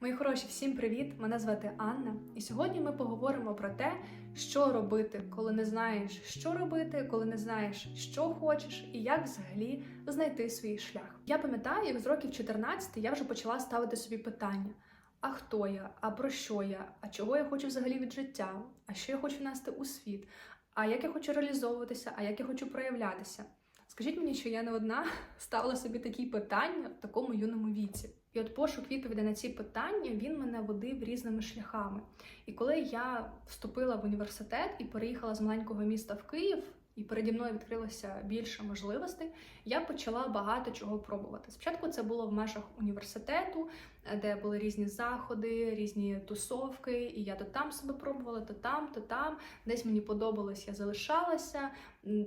Мої хороші, всім привіт! Мене звати Анна, і сьогодні ми поговоримо про те, що робити, коли не знаєш, що робити, коли не знаєш, що хочеш, і як взагалі знайти свій шлях. Я пам'ятаю, як з років 14 я вже почала ставити собі питання: а хто я? А про що я? А чого я хочу взагалі від життя? А що я хочу нести у світ? А як я хочу реалізовуватися? А як я хочу проявлятися? Скажіть мені, що я не одна ставила собі такі питання в такому юному віці. І от пошук відповіді на ці питання він мене водив різними шляхами. І коли я вступила в університет і переїхала з маленького міста в Київ, і переді мною відкрилося більше можливостей, я почала багато чого пробувати. Спочатку це було в межах університету, де були різні заходи, різні тусовки, і я то там себе пробувала, то там, то там. Десь мені подобалось, я залишалася,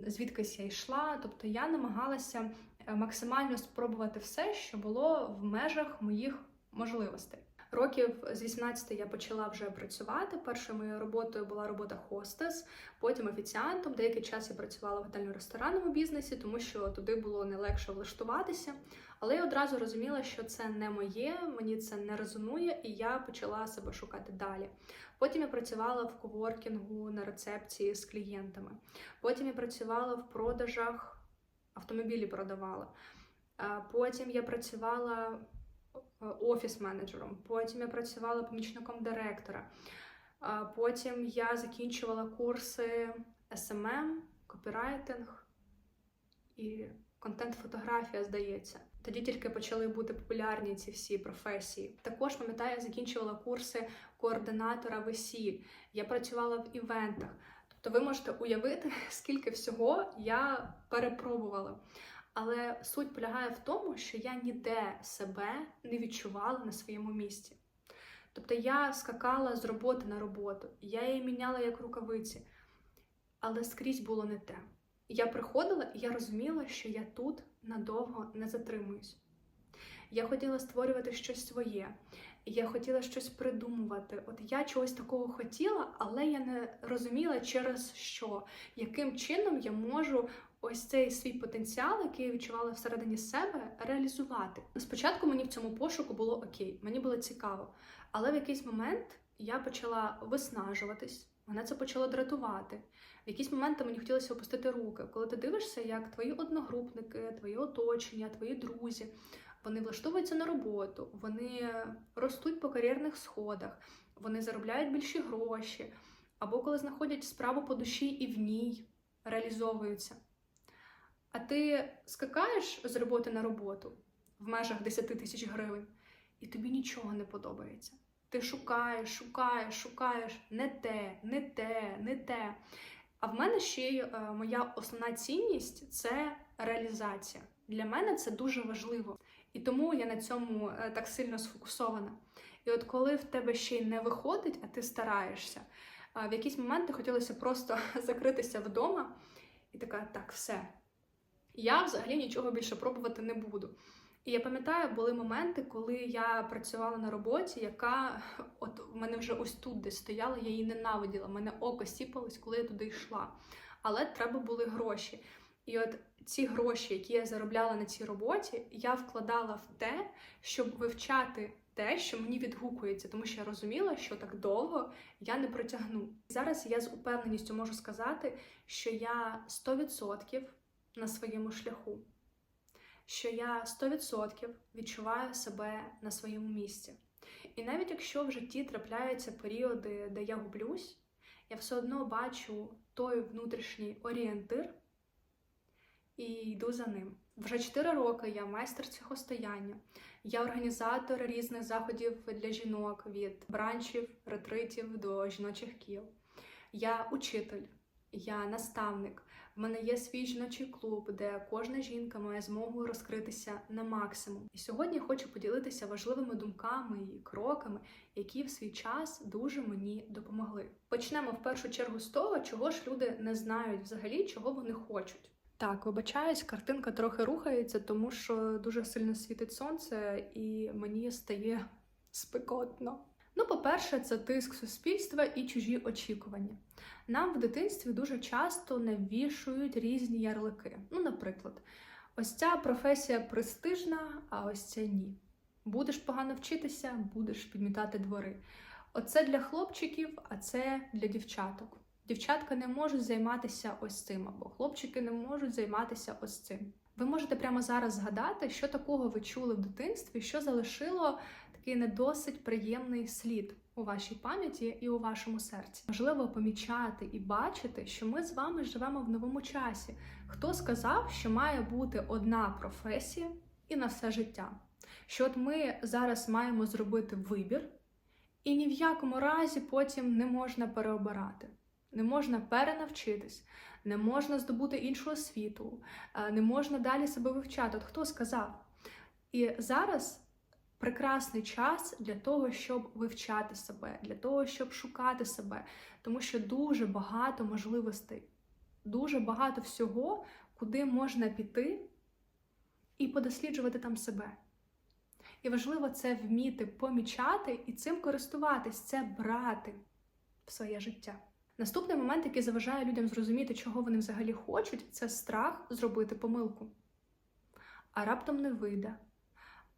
звідкись я йшла. Тобто я намагалася е, максимально спробувати все, що було в межах моїх можливостей. Років з 18 я почала вже працювати. Першою моєю роботою була робота хостес, потім офіціантом. Деякий час я працювала в готельно-ресторанному бізнесі, тому що туди було не легше влаштуватися. Але я одразу розуміла, що це не моє, мені це не резонує, і я почала себе шукати далі. Потім я працювала в коворкінгу на рецепції з клієнтами. Потім я працювала в продажах, автомобілі продавала. Потім я працювала офіс-менеджером, потім я працювала помічником директора. Потім я закінчувала курси SMM, копірайтинг і контент-фотографія, здається. Тоді тільки почали бути популярні ці всі професії. Також пам'ятаю, я закінчувала курси координатора весіль. Я працювала в івентах. Тобто, ви можете уявити, скільки всього я перепробувала. Але суть полягає в тому, що я ніде себе не відчувала на своєму місці. Тобто я скакала з роботи на роботу, я її міняла як рукавиці, але скрізь було не те. Я приходила і я розуміла, що я тут надовго не затримуюсь. Я хотіла створювати щось своє, я хотіла щось придумувати. От я чогось такого хотіла, але я не розуміла через що, яким чином я можу ось цей свій потенціал, який я відчувала всередині себе, реалізувати. Спочатку мені в цьому пошуку було окей, мені було цікаво, але в якийсь момент я почала виснажуватись. Мене це почало дратувати. В якісь моменти мені хотілося опустити руки. Коли ти дивишся, як твої одногрупники, твої оточення, твої друзі, вони влаштовуються на роботу, вони ростуть по кар'єрних сходах, вони заробляють більші гроші, або коли знаходять справу по душі і в ній реалізовуються. А ти скакаєш з роботи на роботу в межах 10 тисяч гривень, і тобі нічого не подобається. Ти шукаєш, шукаєш, шукаєш не те, не те, не те. А в мене ще й е, моя основна цінність це реалізація. Для мене це дуже важливо. І тому я на цьому е, так сильно сфокусована. І от коли в тебе ще й не виходить, а ти стараєшся, е, в якісь моменти хотілося просто закритися вдома і така, так, все. Я взагалі нічого більше пробувати не буду. І я пам'ятаю, були моменти, коли я працювала на роботі, яка от в мене вже ось тут десь стояла, я її ненавиділа. Мене око сіпалось, коли я туди йшла. Але треба були гроші. І от ці гроші, які я заробляла на цій роботі, я вкладала в те, щоб вивчати те, що мені відгукується, тому що я розуміла, що так довго я не протягну. Зараз я з упевненістю можу сказати, що я 100% на своєму шляху що я 100% відчуваю себе на своєму місці. І навіть якщо в житті трапляються періоди, де я гублюсь, я все одно бачу той внутрішній орієнтир і йду за ним. Вже 4 роки я майстер цихостояння, я організатор різних заходів для жінок від бранчів, ретритів до жіночих кіл. Я учитель, я наставник. В мене є свій жіночий клуб, де кожна жінка має змогу розкритися на максимум. І сьогодні я хочу поділитися важливими думками і кроками, які в свій час дуже мені допомогли. Почнемо в першу чергу з того, чого ж люди не знають взагалі, чого вони хочуть. Так, вибачаюсь, картинка трохи рухається, тому що дуже сильно світить сонце, і мені стає спекотно. Ну, по-перше, це тиск суспільства і чужі очікування. Нам в дитинстві дуже часто навішують різні ярлики. Ну, наприклад, ось ця професія престижна, а ось ця ні. Будеш погано вчитися, будеш підмітати двори. Оце для хлопчиків, а це для дівчаток. Дівчатка не можуть займатися ось цим, або хлопчики не можуть займатися ось цим. Ви можете прямо зараз згадати, що такого ви чули в дитинстві, що залишило такий не досить приємний слід у вашій пам'яті і у вашому серці. Можливо, помічати і бачити, що ми з вами живемо в новому часі. Хто сказав, що має бути одна професія і на все життя? Що от ми зараз маємо зробити вибір, і ні в якому разі потім не можна переобирати, не можна перенавчитись, не можна здобути іншу освіту, е, не можна далі себе вивчати. От хто сказав? І зараз прекрасний час для того, щоб вивчати себе, для того, щоб шукати себе, тому що дуже багато можливостей, дуже багато всього, куди можна піти і подосліджувати там себе. І важливо це вміти помічати і цим користуватись, це брати в своє життя. Наступний момент, який заважає людям зрозуміти, чого вони взагалі хочуть, це страх зробити помилку. А раптом не вийде,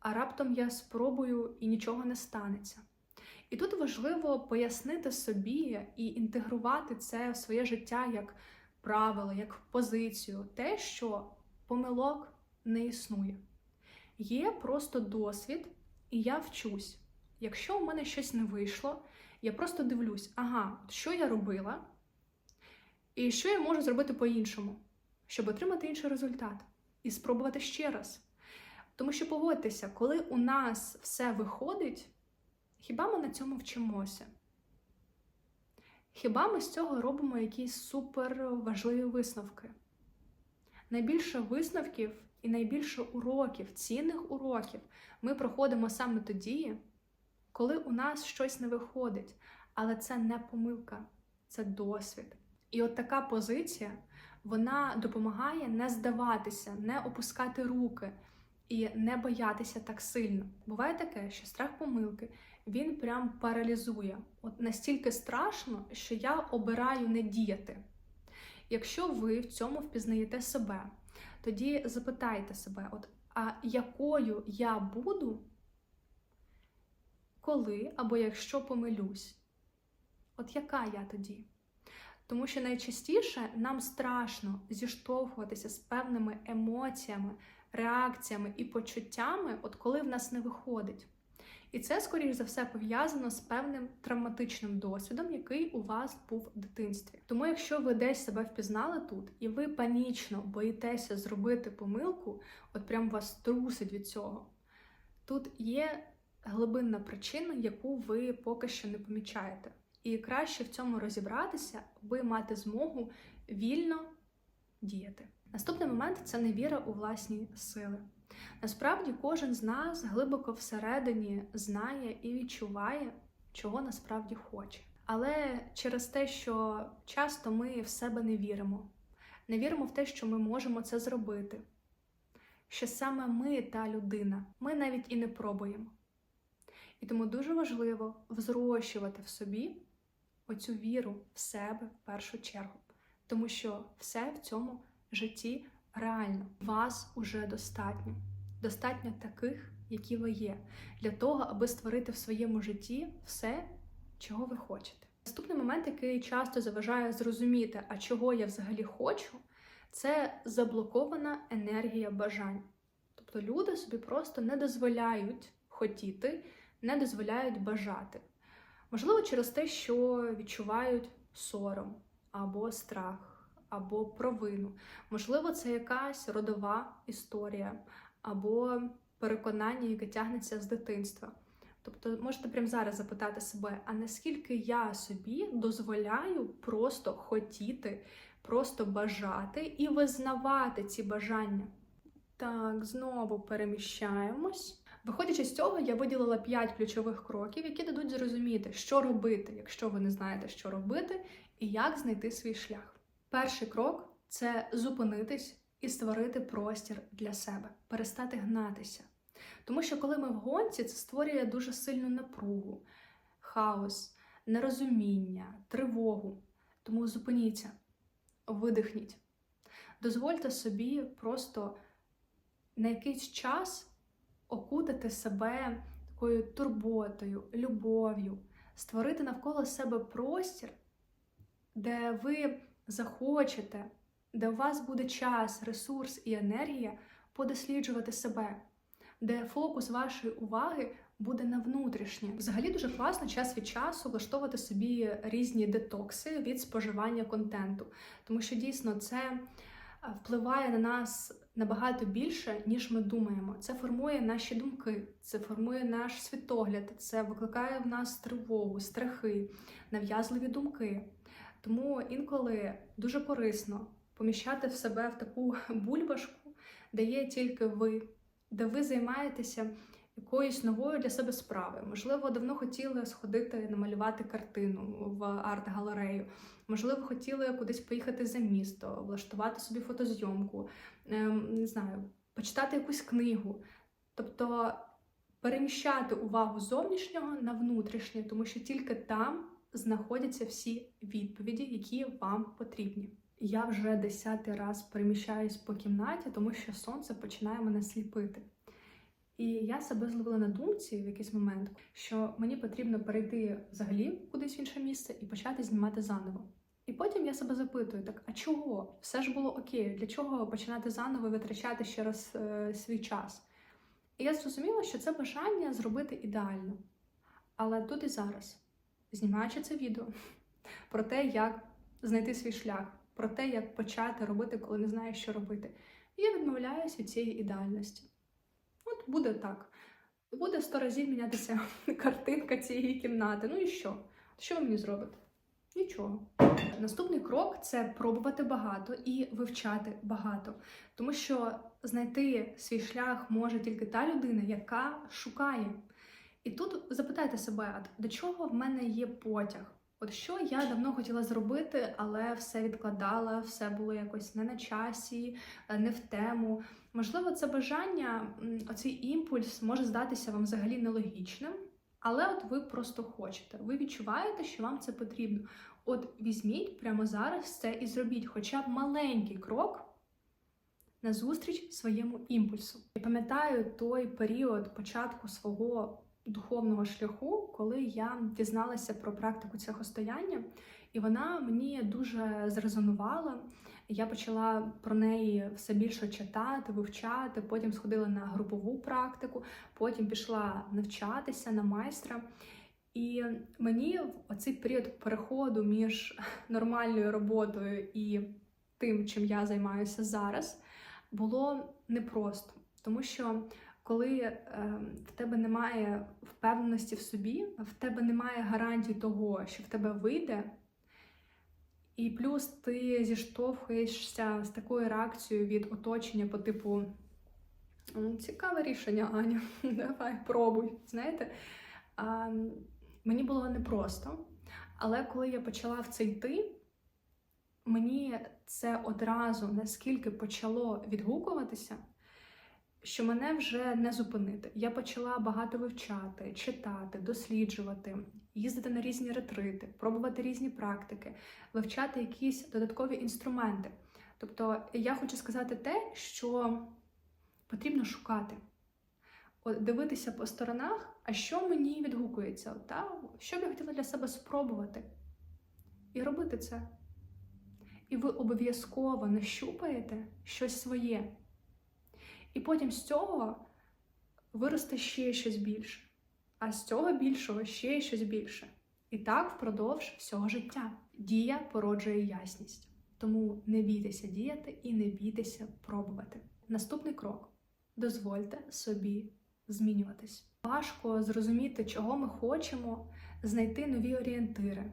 а раптом я спробую і нічого не станеться. І тут важливо пояснити собі і інтегрувати це в своє життя як правило, як позицію, те, що помилок не існує. Є просто досвід, і я вчусь. Якщо у мене щось не вийшло, я просто дивлюсь, ага, що я робила, і що я можу зробити по-іншому, щоб отримати інший результат і спробувати ще раз. Тому що погодьтеся, коли у нас все виходить, хіба ми на цьому вчимося? Хіба ми з цього робимо якісь супер важливі висновки? Найбільше висновків і найбільше уроків, цінних уроків ми проходимо саме тоді, коли у нас щось не виходить. Але це не помилка, це досвід. І от така позиція вона допомагає не здаватися, не опускати руки і не боятися так сильно. Буває таке, що страх помилки він прям паралізує. От настільки страшно, що я обираю не діяти. Якщо ви в цьому впізнаєте себе, тоді запитайте себе, от, а якою я буду, коли або якщо помилюсь? От яка я тоді? Тому що найчастіше нам страшно зіштовхуватися з певними емоціями, реакціями і почуттями, от коли в нас не виходить. І це, скоріш за все, пов'язано з певним травматичним досвідом, який у вас був в дитинстві. Тому, якщо ви десь себе впізнали тут, і ви панічно боїтеся зробити помилку, от прям вас трусить від цього, тут є глибинна причина, яку ви поки що не помічаєте. І краще в цьому розібратися, аби мати змогу вільно діяти. Наступний момент це невіра у власні сили. Насправді, кожен з нас глибоко всередині знає і відчуває, чого насправді хоче. Але через те, що часто ми в себе не віримо, не віримо в те, що ми можемо це зробити, що саме ми та людина, ми навіть і не пробуємо. І тому дуже важливо взрощувати в собі оцю віру в себе в першу чергу, тому що все в цьому житті реально вас уже достатньо. Достатньо таких, які ви є, для того, аби створити в своєму житті все, чого ви хочете. Наступний момент, який часто заважає зрозуміти, а чого я взагалі хочу, це заблокована енергія бажань. Тобто люди собі просто не дозволяють хотіти, не дозволяють бажати. Можливо, через те, що відчувають сором або страх, або провину. Можливо, це якась родова історія або переконання, яке тягнеться з дитинства. Тобто, можете прямо зараз запитати себе, а наскільки я собі дозволяю просто хотіти, просто бажати і визнавати ці бажання? Так, знову переміщаємось. Виходячи з цього, я виділила 5 ключових кроків, які дадуть зрозуміти, що робити, якщо ви не знаєте, що робити, і як знайти свій шлях. Перший крок це зупинитись і створити простір для себе, перестати гнатися. Тому що коли ми в гонці, це створює дуже сильну напругу, хаос, нерозуміння, тривогу. Тому зупиніться, видихніть. Дозвольте собі просто на якийсь час окутати себе такою турботою, любов'ю, створити навколо себе простір, де ви захочете, де у вас буде час, ресурс і енергія подосліджувати себе, де фокус вашої уваги буде на внутрішнє. Взагалі дуже класно час від часу влаштовувати собі різні детокси від споживання контенту, тому що дійсно це е, впливає на нас набагато більше, ніж ми думаємо. Це формує наші думки, це формує наш світогляд, це викликає в нас тривогу, страхи, нав'язливі думки. Тому інколи дуже корисно поміщати в себе в таку бульбашку, де є тільки ви, де ви займаєтеся якоюсь новою для себе справою. Можливо, давно хотіли сходити намалювати картину в арт-галерею. Можливо, хотіли кудись поїхати за місто, влаштувати собі фотозйомку, ем, не знаю, почитати якусь книгу. Тобто переміщати увагу зовнішнього на внутрішнє, тому що тільки там знаходяться всі відповіді, які вам потрібні. Я вже десятий раз переміщаюсь по кімнаті, тому що сонце починає мене сліпити. І я себе зловила на думці в якийсь момент, що мені потрібно перейти взагалі кудись в інше місце і почати знімати заново. І потім я себе запитую: так а чого? Все ж було окей, для чого починати заново витрачати ще раз е, свій час? І я зрозуміла, що це бажання зробити ідеально. Але тут і зараз, знімаючи це відео про те, як знайти свій шлях, про те, як почати робити, коли не знаєш, що робити, я відмовляюсь від цієї ідеальності. От буде так. Буде сто разів мінятися картинка цієї кімнати. Ну і що? Що ви мені зробите? Нічого. Наступний крок це пробувати багато і вивчати багато. Тому що знайти свій шлях може тільки та людина, яка шукає. І тут запитайте себе, до чого в мене є потяг? От що я давно хотіла зробити, але все відкладала, все було якось не на часі, е, не в тему. Можливо, це бажання, оцей імпульс може здатися вам взагалі нелогічним, але от ви просто хочете. Ви відчуваєте, що вам це потрібно. От візьміть прямо зараз це і зробіть хоча б маленький крок назустріч своєму імпульсу. Я пам'ятаю той період початку свого духовного шляху, коли я дізналася про практику цехостояння, і вона мені дуже зрезонувала. Я почала про неї все більше читати, вивчати. Потім сходила на групову практику, потім пішла навчатися на майстра. І мені в оцей період переходу між нормальною роботою і тим, чим я займаюся зараз, було непросто, тому що коли е, в тебе немає впевненості в собі, в тебе немає гарантії того, що в тебе вийде, і плюс ти зіштовхуєшся з такою реакцією від оточення по типу цікаве рішення, Аня, давай пробуй. Знаєте, а, мені було непросто, але коли я почала в це йти, мені це одразу наскільки почало відгукуватися, що мене вже не зупинити. Я почала багато вивчати, читати, досліджувати, їздити на різні ретрити, пробувати різні практики, вивчати якісь додаткові інструменти. Тобто, я хочу сказати те, що потрібно шукати. От дивитися по сторонах, а що мені відгукується, та? що б я хотіла для себе спробувати. І робити це. І ви обов'язково нащупаєте щось своє. І потім з цього виросте ще щось більше, а з цього більшого ще щось більше. І так впродовж всього життя. Дія породжує ясність. Тому не бійтеся діяти і не бійтеся пробувати. Наступний крок: дозвольте собі змінюватись. Важко зрозуміти, чого ми хочемо, знайти нові орієнтири,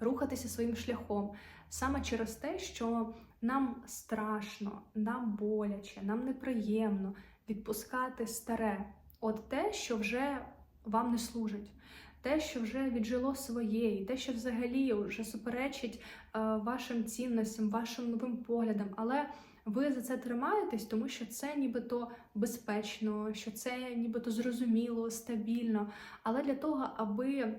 рухатися своїм шляхом саме через те, що нам страшно, нам боляче, нам неприємно відпускати старе, от те, що вже вам не служить. Те, що вже віджило своє, і те, що взагалі вже суперечить е, вашим цінностям, вашим новим поглядам, але ви за це тримаєтесь, тому що це нібито безпечно, що це нібито зрозуміло, стабільно. Але для того, аби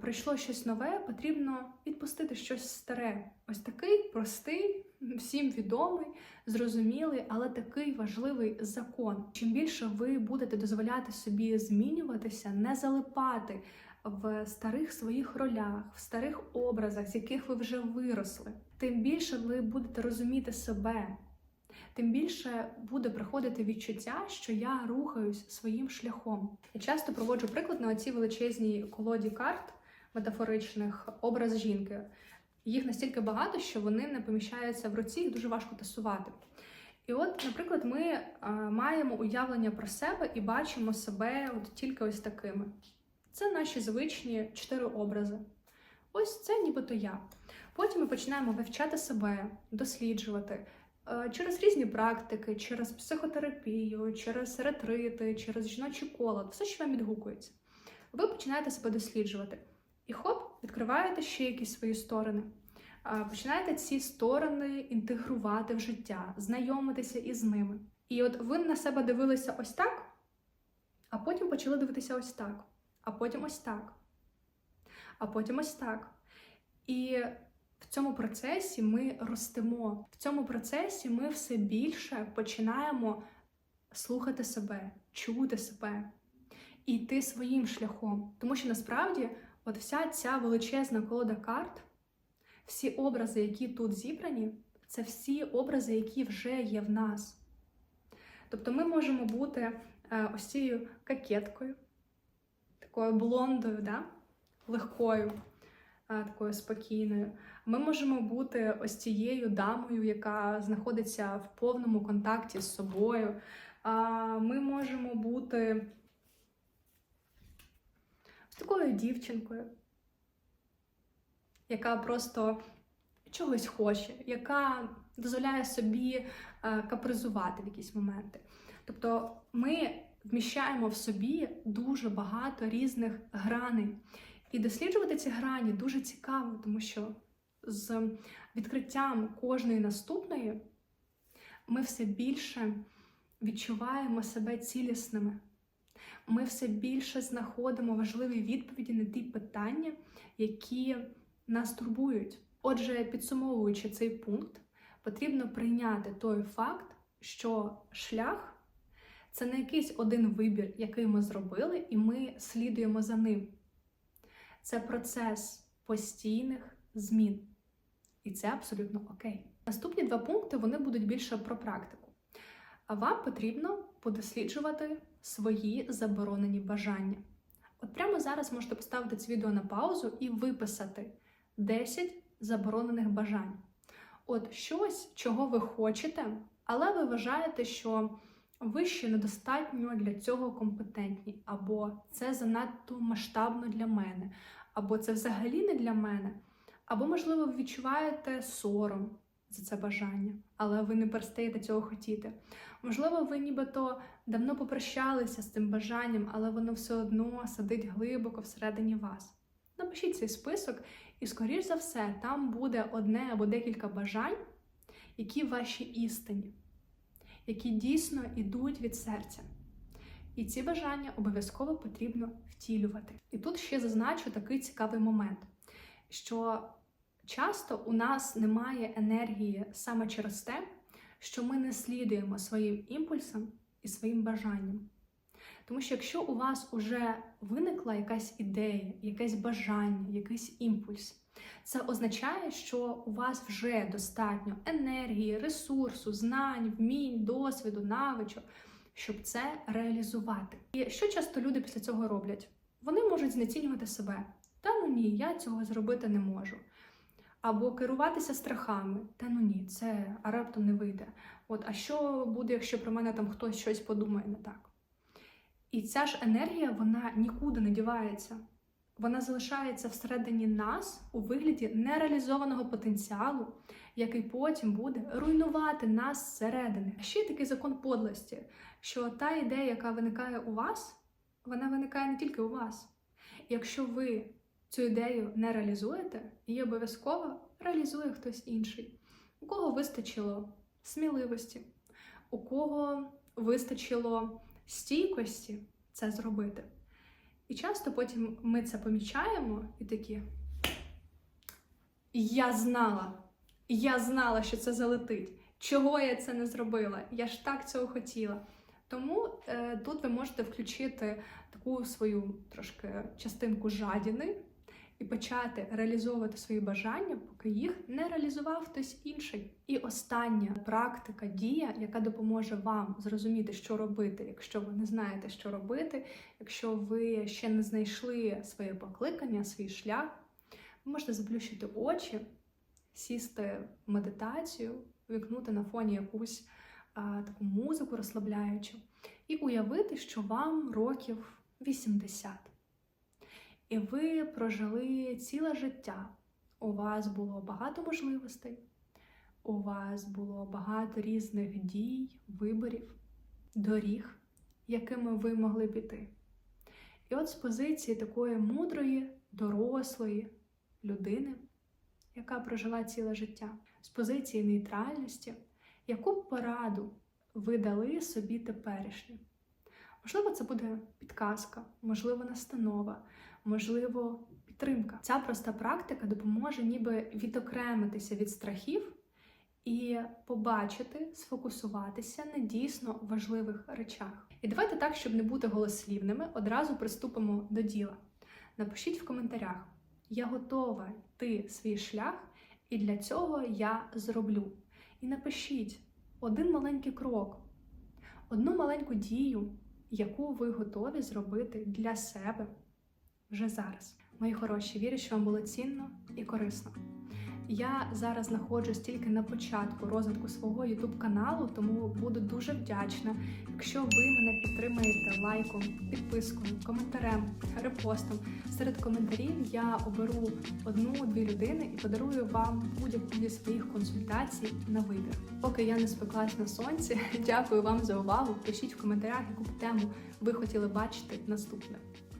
прийшло щось нове, потрібно відпустити щось старе. Ось такий простий всім відомий, зрозумілий, але такий важливий закон. Чим більше ви будете дозволяти собі змінюватися, не залипати в старих своїх ролях, в старих образах, з яких ви вже виросли, тим більше ви будете розуміти себе. Тим більше буде приходити відчуття, що я рухаюсь своїм шляхом. Я часто проводжу приклад на оцій величезній колоді карт метафоричних образ жінки. Їх настільки багато, що вони не поміщаються в руці, їх дуже важко тасувати. І от, наприклад, ми е, маємо уявлення про себе і бачимо себе от тільки ось такими. Це наші звичні чотири образи. Ось це нібито я. Потім ми починаємо вивчати себе, досліджувати через різні практики, через психотерапію, через ретрити, через жіночий колод, все, що вам відгукується. Ви починаєте себе досліджувати. І хоп, відкриваєте ще якісь свої сторони. Починаєте ці сторони інтегрувати в життя, знайомитися із ними. І от ви на себе дивилися ось так, а потім почали дивитися ось так, а потім ось так, а потім ось так. І в цьому процесі ми ростемо. В цьому процесі ми все більше починаємо слухати себе, чути себе і йти своїм шляхом. Тому що насправді, от вся ця величезна колода карт, всі образи, які тут зібрані, це всі образи, які вже є в нас. Тобто ми можемо бути е, ось цією кокеткою, такою блондою, да? легкою, такою спокійною. Ми можемо бути ось цією дамою, яка знаходиться в повному контакті з собою. Ми можемо бути з такою дівчинкою, яка просто чогось хоче, яка дозволяє собі е, капризувати в якісь моменти. Тобто ми вміщаємо в собі дуже багато різних граней. І досліджувати ці грані дуже цікаво, тому що з відкриттям кожної наступної ми все більше відчуваємо себе цілісними. Ми все більше знаходимо важливі відповіді на ті питання, які нас турбують. Отже, підсумовуючи цей пункт, потрібно прийняти той факт, що шлях це не якийсь один вибір, який ми зробили, і ми слідуємо за ним. Це процес постійних змін. І це абсолютно окей. Наступні два пункти вони будуть більше про практику. А вам потрібно подосліджувати свої заборонені бажання. От прямо зараз можете поставити це відео на паузу і виписати 10 заборонених бажань. От щось, чого ви хочете, але ви вважаєте, що ви ще недостатньо для цього компетентні, або це занадто масштабно для мене, або це взагалі не для мене. Або, можливо, ви відчуваєте сором за це бажання, але ви не перестаєте цього хотіти. Можливо, ви нібито давно попрощалися з цим бажанням, але воно все одно сидить глибоко всередині вас. Напишіть цей список, і, скоріш за все, там буде одне або декілька бажань, які ваші істині, які дійсно йдуть від серця. І ці бажання обов'язково потрібно втілювати. І тут ще зазначу такий цікавий момент, що часто у нас немає енергії саме через те, що ми не слідуємо своїм імпульсам і своїм бажанням. Тому що якщо у вас вже виникла якась ідея, якесь бажання, якийсь імпульс, це означає, що у вас вже достатньо енергії, ресурсу, знань, вмінь, досвіду, навичок, щоб це реалізувати. І що часто люди після цього роблять? Вони можуть знецінювати себе. Та ну ні, я цього зробити не можу. Або керуватися страхами. Та ну ні, це а раптом не вийде. От, а що буде, якщо про мене там хтось щось подумає не так? І ця ж енергія, вона нікуди не дівається. Вона залишається всередині нас у вигляді нереалізованого потенціалу, який потім буде руйнувати нас зсередини. Ще є такий закон подлості, що та ідея, яка виникає у вас, вона виникає не тільки у вас. Якщо ви цю ідею не реалізуєте, її обов'язково реалізує хтось інший, у кого вистачило сміливості, у кого вистачило стійкості це зробити. І часто потім ми це помічаємо і такі. Я знала, Я знала, що це залетить. Чого я це не зробила? Я ж так цього хотіла. Тому е, тут ви можете включити таку свою трошки частинку жадіни і почати реалізовувати свої бажання, поки їх не реалізував хтось інший. І остання практика, дія, яка допоможе вам зрозуміти, що робити, якщо ви не знаєте, що робити, якщо ви ще не знайшли своє покликання, свій шлях, ви можете заплющити очі, сісти в медитацію, вікнути на фоні якусь а, таку музику розслабляючу, і уявити, що вам років 80. І ви прожили ціле життя. У вас було багато можливостей, у вас було багато різних дій, виборів, доріг, якими ви могли піти. І от з позиції такої мудрої, дорослої людини, яка прожила ціле життя, з позиції нейтральності, яку б пораду ви дали собі теперішнє? Можливо, це буде підказка, можливо, настанова, можливо, підтримка. Ця проста практика допоможе ніби відокремитися від страхів і побачити, сфокусуватися на дійсно важливих речах. І давайте так, щоб не бути голослівними, одразу приступимо до діла. Напишіть в коментарях: я готова йти свій шлях, і для цього я зроблю. І напишіть один маленький крок, одну маленьку дію, яку ви готові зробити для себе вже зараз. Мої хороші, вірю, що вам було цінно і корисно. Я зараз знаходжусь тільки на початку розвитку свого youtube каналу, тому буду дуже вдячна, якщо ви мене підтримаєте лайком, підпискою, коментарем, репостом. Серед коментарів я оберу одну-дві людини і подарую вам будь-яку зі своїх консультацій на вибір. Поки я не спеклась на сонці, дякую вам за увагу. Пишіть в коментарях, яку тему ви хотіли бачити наступне.